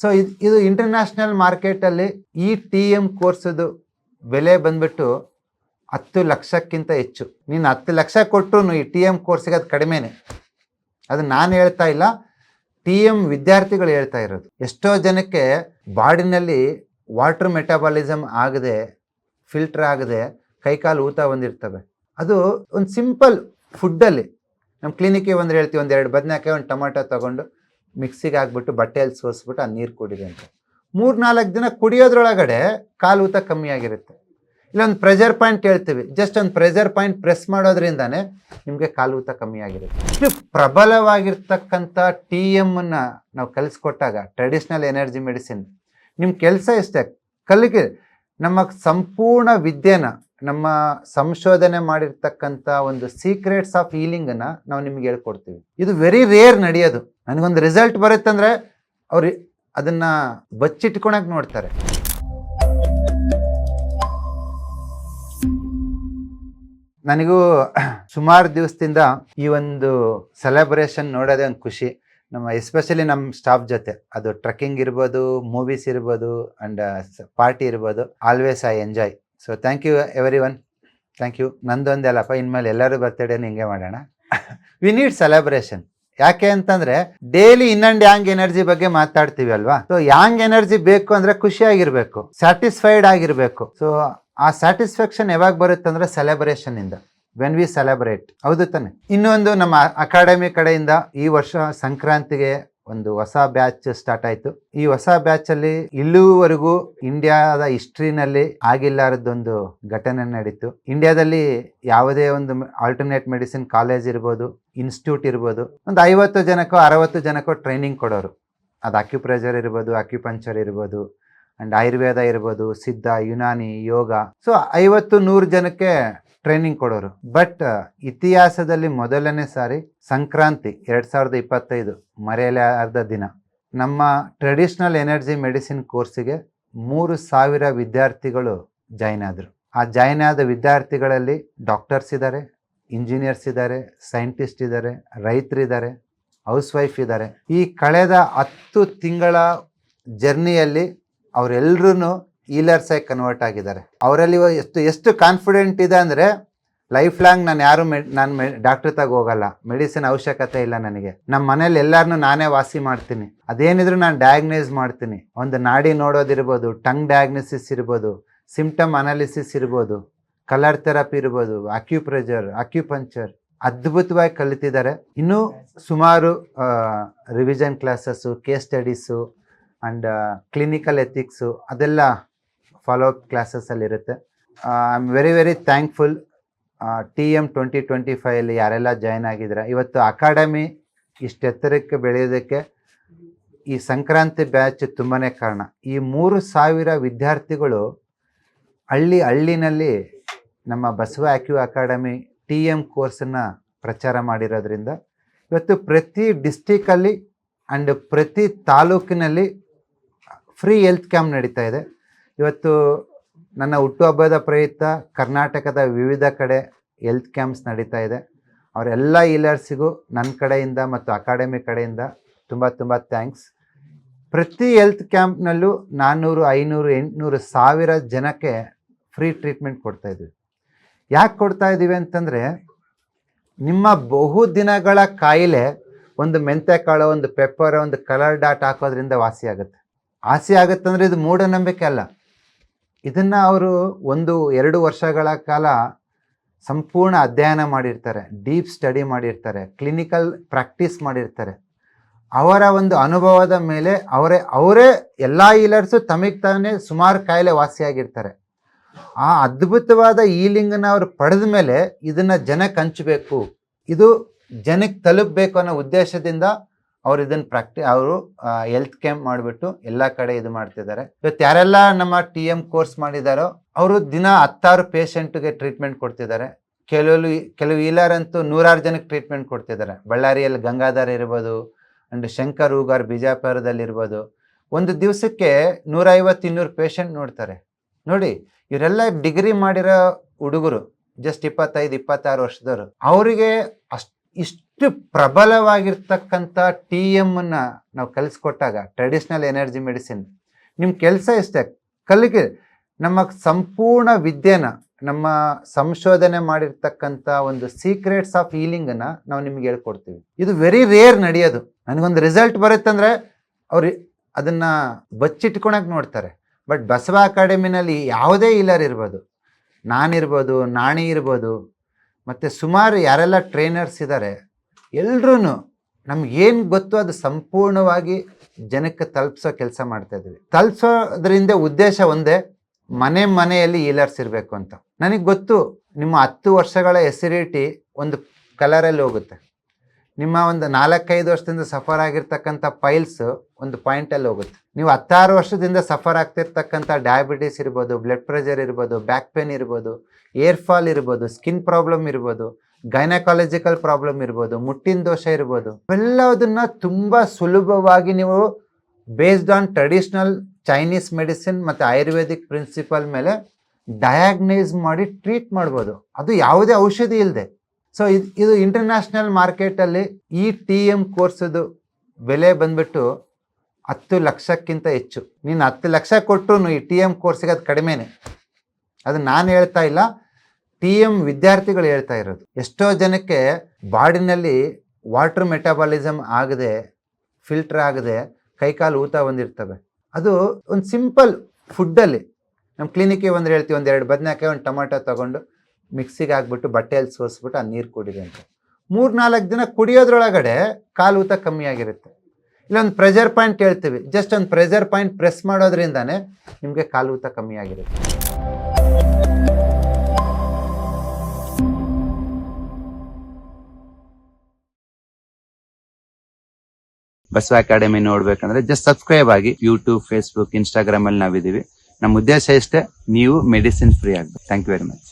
So ಇದು ಇದು international ಮಾರ್ಕೆಟಲ್ಲಿ ಈ ಟಿ ಎಂ ಕೋರ್ಸದು ಬೆಲೆ ಬಂದ್ಬಿಟ್ಟು ಹತ್ತು ಲಕ್ಷಕ್ಕಿಂತ ಹೆಚ್ಚು. ನೀನು ಹತ್ತು ಲಕ್ಷ ಕೊಟ್ಟರು ಈ ಟಿ ಎಂ ಕೋರ್ಸಿಗೆ ಅದು ಕಡಿಮೆನೆ. ಅದು ನಾನು ಹೇಳ್ತಾ ಇಲ್ಲ ಟಿ ಎಂ ವಿದ್ಯಾರ್ಥಿಗಳು ಹೇಳ್ತಾ ಇರೋದು. ಎಷ್ಟೋ ಜನಕ್ಕೆ ಬಾಡಿನಲ್ಲಿ ವಾಟರ್ ಮೆಟಾಬಾಲಿಸಮ್ ಆಗದೆ ಫಿಲ್ಟರ್ ಆಗದೆ ಕೈಕಾಲು ಊತ ಬಂದಿರ್ತವೆ. ಅದು ಒಂದು ಸಿಂಪಲ್ ಫುಡ್ಡಲ್ಲಿ ನಮ್ಮ ಕ್ಲಿನಿಕ್ಗೆ ಒಂದು ಹೇಳ್ತೀವಿ, ಒಂದು ಎರಡು ಬದನೆಕಾಯಿ, ಒಂದು ಟೊಮಾಟೊ ತೊಗೊಂಡು ಮಿಕ್ಸಿಗೆ ಹಾಕ್ಬಿಟ್ಟು ಬಟ್ಟೆಯಲ್ಲಿ ಸೋಸ್ಬಿಟ್ಟು ಆ ನೀರು ಕುಡಿದೆ ಅಂತ. ಮೂರು ನಾಲ್ಕು ದಿನ ಕುಡಿಯೋದ್ರೊಳಗಡೆ ಕಾಲು ಊತ ಕಮ್ಮಿ ಆಗಿರುತ್ತೆ. ಇಲ್ಲೊಂದು ಪ್ರೆಷರ್ ಪಾಯಿಂಟ್ ಹೇಳ್ತೀವಿ. ಜಸ್ಟ್ ಒಂದು ಪ್ರೆಷರ್ ಪಾಯಿಂಟ್ ಪ್ರೆಸ್ ಮಾಡೋದ್ರಿಂದಾನೇ ನಿಮಗೆ ಕಾಲು ಊತ ಕಮ್ಮಿ ಆಗಿರುತ್ತೆ. ಇಷ್ಟು ಪ್ರಬಲವಾಗಿರ್ತಕ್ಕಂಥ ಟಿ ಎಮ್ಮನ್ನ ನಾವು ಕಲಿಸ್ಕೊಟ್ಟಾಗ ಟ್ರೆಡಿಷ್ನಲ್ ಎನರ್ಜಿ ಮೆಡಿಸಿನ್ ನಿಮ್ಮ ಕೆಲಸ ಇಷ್ಟೇ ಕಲಿಕೆ ನಮ್ಮ ಸಂಪೂರ್ಣ ವಿದ್ಯೆನ ನಮ್ಮ ಸಂಶೋಧನೆ ಮಾಡಿರ್ತಕ್ಕಂಥ ಒಂದು ಸೀಕ್ರೆಟ್ಸ್ ಆಫ್ ಹೀಲಿಂಗನ್ನು ನಾವು ನಿಮ್ಗೆ ಹೇಳ್ಕೊಡ್ತೀವಿ. ಇದು ವೆರಿ ರೇರ್ ನಡೆಯೋದು. ನನಗೊಂದು ರಿಸಲ್ಟ್ ಬರುತ್ತಂದ್ರೆ ಅವ್ರು ಅದನ್ನ ಬಚ್ಚಿಟ್ಕೊಳಕ್ ನೋಡ್ತಾರೆ. ನನಗೂ ಸುಮಾರು ದಿವಸದಿಂದ ಈ ಒಂದು ಸೆಲೆಬ್ರೇಷನ್ ನೋಡೋದೇ ಒಂದು ಖುಷಿ. ನಮ್ಮ ಎಸ್ಪೆಷಲಿ ನಮ್ಮ ಸ್ಟಾಫ್ ಜೊತೆ. ಅದು ಟ್ರಕ್ಕಿಂಗ್ ಇರ್ಬೋದು ಮೂವೀಸ್ ಇರ್ಬೋದು ಅಂಡ್ ಪಾರ್ಟಿ ಇರ್ಬೋದು. Always I enjoy so thank you everyone thank you ನಂದೊಂದೇ ಅಲ್ಲಪ್ಪ. ಇನ್ಮೇಲೆ ಎಲ್ಲರೂ ಬರ್ತಡೇನ ಹಿಂಗೆ ಮಾಡೋಣ. ವಿ ನೀಡ್ ಸೆಲೆಬ್ರೇಷನ್ ಯಾಕೆ ಅಂತಂದ್ರೆ daily yin and yang energy ಬಗ್ಗೆ ಮಾತಾಡ್ತೀವಿ ಅಲ್ವಾ? ಸೊ ಯಾಂಗ್ ಎನರ್ಜಿ ಬೇಕು ಅಂದ್ರೆ ಖುಷಿಯಾಗಿರ್ಬೇಕು. ಸ್ಯಾಟಿಸ್ಫೈಡ್ ಆಗಿರ್ಬೇಕು. ಸೊ ಆ ಸ್ಯಾಟಿಸ್ಫ್ಯಾಕ್ಷನ್ ಯಾವಾಗ ಬರುತ್ತೆ ಅಂದ್ರೆ ಸೆಲೆಬ್ರೇಷನ್ ಇಂದ. ವೆನ್ ವಿ ಸೆಲೆಬ್ರೇಟ್ ಹೌದು ತಾನೆ. ಇನ್ನೊಂದು ನಮ್ಮ ಅಕಾಡೆಮಿ ಕಡೆಯಿಂದ ಈ ವರ್ಷ ಸಂಕ್ರಾಂತಿಗೆ ಒಂದು ಹೊಸ ಬ್ಯಾಚ್ ಸ್ಟಾರ್ಟ್ ಆಯ್ತು. ಈ ಹೊಸ ಬ್ಯಾಚ್ ಅಲ್ಲಿ ಇಲ್ಲಿವರೆಗೂ ಇಂಡಿಯಾದ ಹಿಸ್ಟ್ರಿನಲ್ಲಿ ಆಗಿಲ್ಲಾರದೊಂದು ಘಟನೆ ನಡೀತು. ಇಂಡಿಯಾದಲ್ಲಿ ಯಾವುದೇ ಒಂದು ಆಲ್ಟರ್ನೇಟ್ ಮೆಡಿಸಿನ್ ಕಾಲೇಜ್ ಇರ್ಬೋದು ಇನ್ಸ್ಟಿಟ್ಯೂಟ್ ಇರ್ಬೋದು, ಒಂದು ಐವತ್ತು ಜನಕ್ಕೋ, ಅರವತ್ತು ಜನಕ್ಕೋ ಟ್ರೈನಿಂಗ್ ಕೊಡೋರು. ಅದು ಅಕ್ಯುಪ್ರೆಷರ್ ಇರ್ಬೋದು ಅಕ್ಯುಪಂಚರ್ ಇರ್ಬೋದು ಅಂಡ್ ಆಯುರ್ವೇದ ಇರ್ಬೋದು ಸಿದ್ಧ ಯುನಾನಿ ಯೋಗ ಸೊ ಐವತ್ತು ನೂರು ಜನಕ್ಕೆ ಟ್ರೈನಿಂಗ್ ಕೊಡೋರು. ಬಟ್ ಇತಿಹಾಸದಲ್ಲಿ ಮೊದಲನೇ ಸಾರಿ ಸಂಕ್ರಾಂತಿ ಎರಡ್ ಸಾವಿರದ ಇಪ್ಪತ್ತೈದು ಮರೆಯಲಾರದ ದಿನ. ನಮ್ಮ ಟ್ರೆಡಿಷನಲ್ ಎನರ್ಜಿ ಮೆಡಿಸಿನ್ ಕೋರ್ಸಿಗೆ ಮೂರು ಸಾವಿರ ವಿದ್ಯಾರ್ಥಿಗಳು ಜಾಯ್ನ್ ಆದರು. ಆ ಜಾಯ್ನ್ ಆದ ವಿದ್ಯಾರ್ಥಿಗಳಲ್ಲಿ ಡಾಕ್ಟರ್ಸ್ ಇದ್ದಾರೆ ಇಂಜಿನಿಯರ್ಸ್ ಇದ್ದಾರೆ ಸೈಂಟಿಸ್ಟ್ ಇದ್ದಾರೆ ರೈತರಿದ್ದಾರೆ ಹೌಸ್ ವೈಫ್ ಇದ್ದಾರೆ ಈ ಕಳೆದ ಹತ್ತು ತಿಂಗಳ ಜರ್ನಿಯಲ್ಲಿ ಅವರೆಲ್ಲರೂ ಈಲರ್ಸ್ ಆಗಿ ಕನ್ವರ್ಟ್ ಆಗಿದ್ದಾರೆ. ಅವರಲ್ಲಿ ಎಷ್ಟು ಎಷ್ಟು ಕಾನ್ಫಿಡೆಂಟ್ ಇದೆ ಅಂದರೆ ಲೈಫ್ ಲಾಂಗ್ ನಾನು ಯಾರು ಮೆ, ನಾನು ಮೆ ಡಾಕ್ಟ್ರ್ ತಾಗ ಹೋಗಲ್ಲ. ಮೆಡಿಸಿನ್ ಅವಶ್ಯಕತೆ ಇಲ್ಲ ನನಗೆ. ನಮ್ಮ ಮನೇಲಿ ಎಲ್ಲರನ್ನೂ ನಾನೇ ವಾಸಿ ಮಾಡ್ತೀನಿ. ಅದೇನಿದ್ರು ನಾನು ಡಯಾಗ್ನೈಸ್ ಮಾಡ್ತೀನಿ. ಒಂದು ನಾಡಿ ನೋಡೋದಿರ್ಬೋದು ಟಂಗ್ ಡಯಾಗ್ನೋಸಿಸ್ ಇರ್ಬೋದು ಸಿಂಪ್ಟಮ್ ಅನಾಲಿಸಿಸ್ ಇರ್ಬೋದು ಕಲರ್ ಥೆರಪಿ ಇರ್ಬೋದು ಅಕ್ಯೂಪ್ರೆಜರ್ ಅಕ್ಯೂಪಂಚರ್ ಅದ್ಭುತವಾಗಿ ಕಲಿತಿದ್ದಾರೆ. ಇನ್ನೂ ಸುಮಾರು revision classes case studies and clinical ethics ಅದೆಲ್ಲ ಫಾಲೋ ಅಪ್ ಕ್ಲಾಸಸ್ಸಲ್ಲಿ ಇರುತ್ತೆ. I am very very thankful T M twenty twenty ಫೈವಲ್ಲಿ ಯಾರೆಲ್ಲ ಜಾಯ್ನ್ ಆಗಿದ್ರೆ ಇವತ್ತು ಅಕಾಡೆಮಿ ಇಷ್ಟೆತ್ತರಕ್ಕೆ ಬೆಳೆಯೋದಕ್ಕೆ ಈ ಸಂಕ್ರಾಂತಿ ಬ್ಯಾಚ್ ತುಂಬಾ ಕಾರಣ. ಈ ಮೂರು ಸಾವಿರ ವಿದ್ಯಾರ್ಥಿಗಳು ಹಳ್ಳಿ ಹಳ್ಳಿನಲ್ಲಿ ನಮ್ಮ ಬಸವ ಆಕ್ಯೂ ಅಕಾಡೆಮಿ ಟಿ ಎಂ ಕೋರ್ಸನ್ನು ಪ್ರಚಾರ ಮಾಡಿರೋದ್ರಿಂದ ಇವತ್ತು ಪ್ರತಿ ಡಿಸ್ಟಿಕಲ್ಲಿ ಆ್ಯಂಡ್ ಪ್ರತಿ ತಾಲೂಕಿನಲ್ಲಿ ಫ್ರೀ ಹೆಲ್ತ್ ಕ್ಯಾಂಪ್ ನಡೀತಾ ಇದೆ. ಇವತ್ತು ನನ್ನ ಹುಟ್ಟುಹಬ್ಬದ ಪ್ರಯುಕ್ತ ಕರ್ನಾಟಕದ ವಿವಿಧ ಕಡೆ ಹೆಲ್ತ್ ಕ್ಯಾಂಪ್ಸ್ ನಡೀತಾ ಇದೆ. ಅವರೆಲ್ಲ ಈಲರ್ಸಿಗೂ ನನ್ನ ಕಡೆಯಿಂದ ಮತ್ತು ಅಕಾಡೆಮಿ ಕಡೆಯಿಂದ ತುಂಬ ತುಂಬ ಥ್ಯಾಂಕ್ಸ್ ಪ್ರತಿ ಹೆಲ್ತ್ ಕ್ಯಾಂಪ್ನಲ್ಲೂ ನಾನ್ನೂರು ಐನೂರು, ಎಂಟುನೂರು ಸಾವಿರ ಜನಕ್ಕೆ ಫ್ರೀ ಟ್ರೀಟ್ಮೆಂಟ್ ಕೊಡ್ತಾ ಇದ್ವಿ. ಯಾಕೆ ಕೊಡ್ತಾ ಇದ್ದೀವಿ ಅಂತಂದರೆ ನಿಮ್ಮ ಬಹು ದಿನಗಳ ಕಾಯಿಲೆ ಒಂದು ಮೆಂತೆಕಾಳು, ಒಂದು ಪೆಪ್ಪರ್ ಒಂದು ಕಲರ್ ಡಾಟ್ ಹಾಕೋದ್ರಿಂದ ವಾಸಿ ಆಗುತ್ತೆ. ವಾಸಿ ಆಗುತ್ತಂದ್ರೆ ಇದು ಮೂಢನಂಬಿಕೆ ಅಲ್ಲ. ಇದನ್ನ ಅವರು ಒಂದು ಎರಡು ವರ್ಷಗಳ ಕಾಲ ಸಂಪೂರ್ಣ ಅಧ್ಯಯನ ಮಾಡಿರ್ತಾರೆ, ಡೀಪ್ ಸ್ಟಡಿ ಮಾಡಿರ್ತಾರೆ, ಕ್ಲಿನಿಕಲ್ ಪ್ರಾಕ್ಟೀಸ್ ಮಾಡಿರ್ತಾರೆ. ಅವರ ಒಂದು ಅನುಭವದ ಮೇಲೆ ಅವರೇ ಅವರೇ ಎಲ್ಲ ಈಲರ್ಸು ತಮಗೆ ತಾನೇ ಸುಮಾರು ಕಾಯಿಲೆ ವಾಸಿಯಾಗಿರ್ತಾರೆ. ಆ ಅದ್ಭುತವಾದ ಈಲಿಂಗನ್ನ ಅವರು ಪಡೆದ ಮೇಲೆ ಇದನ್ನ ಜನಕ್ಕೆ ಹಂಚಬೇಕು ಇದು ಜನಕ್ಕೆ ತಲುಪಬೇಕು ಅನ್ನೋ ಉದ್ದೇಶದಿಂದ ಅವ್ರು ಇದನ್ನ ಪ್ರಾಕ್ಟಿ ಅವರು ಹೆಲ್ತ್ ಕ್ಯಾಂಪ್ ಮಾಡಿಬಿಟ್ಟು ಎಲ್ಲ ಕಡೆ ಇದು ಮಾಡ್ತಿದ್ದಾರೆ. ಇವತ್ತು ಯಾರೆಲ್ಲ ನಮ್ಮ ಟಿ ಎಂ ಕೋರ್ಸ್ ಮಾಡಿದಾರೋ, ಅವರು ದಿನ ಹತ್ತಾರು ಪೇಷಂಟ್ಗೆ ಟ್ರೀಟ್ಮೆಂಟ್ ಕೊಡ್ತಿದ್ದಾರೆ. ಕೆಲವು ಕೆಲವು ಅಂತೂ ನೂರಾರು ಜನಕ್ಕೆ ಟ್ರೀಟ್ಮೆಂಟ್ ಕೊಡ್ತಿದ್ದಾರೆ. ಬಳ್ಳಾರಿಯಲ್ಲಿ ಗಂಗಾಧರ್ ಇರ್ಬೋದು ಅಂಡ್ ಶಂಕರ್ ಹೂಗಾರ್ ಬಿಜಾಪುರದಲ್ಲಿ ಇರ್ಬೋದು ಒಂದು ದಿವಸಕ್ಕೆ ನೂರೈವತ್ತು, ಇನ್ನೂರು ಪೇಷಂಟ್ ನೋಡ್ತಾರೆ. ನೋಡಿ, ಇವರೆಲ್ಲ ಡಿಗ್ರಿ ಮಾಡಿರೋ ಹುಡುಗರು ಜಸ್ಟ್ ಇಪ್ಪತ್ತೈದು, ಇಪ್ಪತ್ತಾರು ವರ್ಷದವರು, ಅವರಿಗೆ ಅಷ್ಟು ಇಷ್ಟು ಪ್ರಬಲವಾಗಿರ್ತಕ್ಕಂಥ ಟಿ ಎಮ್ಮನ್ನು ನಾವು ಕಲಿಸ್ಕೊಟ್ಟಾಗ ಟ್ರೆಡಿಷ್ನಲ್ ಎನರ್ಜಿ ಮೆಡಿಸಿನ್ ನಿಮ್ಮ ಕೆಲಸ ಇಷ್ಟೇ ಕಲಿಕೆ, ನಮ್ಮ ಸಂಪೂರ್ಣ ವಿದ್ಯೆನ, ನಮ್ಮ ಸಂಶೋಧನೆ ಮಾಡಿರ್ತಕ್ಕಂಥ ಒಂದು ಸೀಕ್ರೆಟ್ಸ್ ಆಫ್ ಹೀಲಿಂಗನ್ನು ನಾವು ನಿಮ್ಗೆ ಹೇಳ್ಕೊಡ್ತೀವಿ. ಇದು ವೆರಿ ರೇರ್ ನಡೆಯೋದು. ನನಗೊಂದು ರಿಸಲ್ಟ್ ಬರುತ್ತಂದರೆ ಅವ್ರು ಅದನ್ನ ಬಚ್ಚಿಟ್ಕೊಳಕ್ಕೆ ನೋಡ್ತಾರೆ. ಬಟ್ ಬಸವ ಅಕಾಡೆಮಿನಲ್ಲಿ ಯಾವುದೇ ಇಲ್ಲರ್ ಇರ್ಬೋದು. ನಾನಿರ್ಬೋದು, ನಾಣಿ ಇರ್ಬೋದು ಮತ್ತು ಸುಮಾರು ಯಾರೆಲ್ಲ ಟ್ರೈನರ್ಸ್ ಇದ್ದಾರೆ ಎಲ್ಲರೂ ನಮ್ಗೇನು ಗೊತ್ತು ಅದು ಸಂಪೂರ್ಣವಾಗಿ ಜನಕ್ಕೆ ತಲುಪಿಸೋ ಕೆಲಸ ಮಾಡ್ತಾ ಇದ್ವಿ ತಲುಪಿಸೋದ್ರಿಂದ ಉದ್ದೇಶ ಒಂದೇ, ಮನೆ ಮನೆಯಲ್ಲಿ ಈಲರ್ಸ್ ಇರಬೇಕು ಅಂತ. ನನಗೆ ಗೊತ್ತು, ನಿಮ್ಮ ಹತ್ತು ವರ್ಷಗಳ ಎಸಿಡಿಟಿ ಒಂದು ಕಲರಲ್ಲಿ ಹೋಗುತ್ತೆ. ನಿಮ್ಮ ಒಂದು ನಾಲ್ಕೈದು ವರ್ಷದಿಂದ ಸಫರ್ ಆಗಿರ್ತಕ್ಕಂಥ ಪೈಲ್ಸ್ ಒಂದು ಪಾಯಿಂಟಲ್ಲಿ ಹೋಗುತ್ತೆ. ನೀವು ಹತ್ತಾರು ವರ್ಷದಿಂದ ಸಫರ್ ಆಗ್ತಿರ್ತಕ್ಕಂಥ ಡಯಾಬಿಟೀಸ್ ಇರ್ಬೋದು ಬ್ಲಡ್ ಪ್ರೆಷರ್ ಇರ್ಬೋದು ಬ್ಯಾಕ್ ಪೇನ್ ಇರ್ಬೋದು ಏರ್ ಫಾಲ್ ಇರ್ಬೋದು ಸ್ಕಿನ್ ಪ್ರಾಬ್ಲಮ್ ಇರ್ಬೋದು ಗೈನಕಾಲಜಿಕಲ್ ಪ್ರಾಬ್ಲಮ್ ಇರ್ಬೋದು, ಮುಟ್ಟಿನ ದೋಷ ಇರ್ಬೋದು ಇವೆಲ್ಲದನ್ನ ತುಂಬ ಸುಲಭವಾಗಿ ನೀವು based on traditional Chinese medicine ಮತ್ತು ಆಯುರ್ವೇದಿಕ್ ಪ್ರಿನ್ಸಿಪಲ್ ಮೇಲೆ ಡಯಾಗ್ನೈಸ್ ಮಾಡಿ ಟ್ರೀಟ್ ಮಾಡ್ಬೋದು. ಅದು ಯಾವುದೇ ಔಷಧಿ ಇಲ್ಲದೆ ಸೊ ಇದು ಇದು ಇಂಟರ್ನ್ಯಾಷನಲ್ ಮಾರ್ಕೆಟಲ್ಲಿ ಈ ಟಿ ಎಂ ಕೋರ್ಸದು ಬೆಲೆ ಬಂದ್ಬಿಟ್ಟು ಹತ್ತು ಲಕ್ಷಕ್ಕಿಂತ ಹೆಚ್ಚು. ನೀನು ಹತ್ತು ಲಕ್ಷ ಕೊಟ್ಟರು ಈ ಟಿ ಎಂ ಕೋರ್ಸಿಗೆ ಅದು ಕಡಿಮೆನೆ. ಅದು ನಾನು ಹೇಳ್ತಾ ಇಲ್ಲ ಟಿ ಎಂ ವಿದ್ಯಾರ್ಥಿಗಳು ಹೇಳ್ತಾ ಇರೋದು. ಎಷ್ಟೋ ಜನಕ್ಕೆ ಬಾಡಿನಲ್ಲಿ ವಾಟರ್ ಮೆಟಾಬಾಲಿಸಮ್ ಆಗದೆ, ಫಿಲ್ಟರ್ ಆಗದೆ ಕೈಕಾಲು ಊತ ಬಂದಿರ್ತವೆ. ಅದು ಒಂದು ಸಿಂಪಲ್ ಫುಡ್ಡಲ್ಲಿ. ನಮ್ಮ ಕ್ಲಿನಿಕ್ಗೆ ಒಂದು ಹೇಳ್ತೀವಿ, ಒಂದು ಎರಡು ಬದನೆಕಾಯಿ, ಒಂದು ಟೊಮಾಟೊ ತಗೊಂಡು ಮಿಕ್ಸಿಗೆ ಹಾಕ್ಬಿಟ್ಟು ಬಟ್ಟೆಯಲ್ಲಿ ಸೋಸ್ಬಿಟ್ಟು ಆ ನೀರು ಕುಡಿದೆ ಅಂತ. ಮೂರು ನಾಲ್ಕು ದಿನ ಕುಡಿಯೋದ್ರೊಳಗಡೆ ಕಾಲು ಊತ ಕಮ್ಮಿ ಆಗಿರುತ್ತೆ. ಇಲ್ಲ ಒಂದು ಪ್ರೆಷರ್ ಪಾಯಿಂಟ್ ಹೇಳ್ತೀವಿ. ಜಸ್ಟ್ ಒಂದು ಪ್ರೆಷರ್ ಪಾಯಿಂಟ್ ಪ್ರೆಸ್ ಮಾಡೋದ್ರಿಂದನೇ ನಿಮಗೆ ಕಾಲು ಊತ ಕಮ್ಮಿ ಆಗಿರುತ್ತೆ. ಬಸವ ಅಕಾಡೆಮಿ ನೋಡ್ಬೇಕಂದ್ರೆ ಜಸ್ಟ್ ಸಬ್ಸ್ಕ್ರೈಬ್ ಆಗಿ ಯೂಟ್ಯೂಬ್ ಫೇಸ್ಬುಕ್ ಇನ್ಸ್ಟಾಗ್ರಾಮ್ ಅಲ್ಲಿ ನಾವಿದೀವಿ ನಮ್ಮ ಉದ್ದೇಶ ಇಷ್ಟೇ, ನೀವು ಮೆಡಿಸಿನ್ ಫ್ರೀ ಆಗ್ಬೇಕು. Thank you very much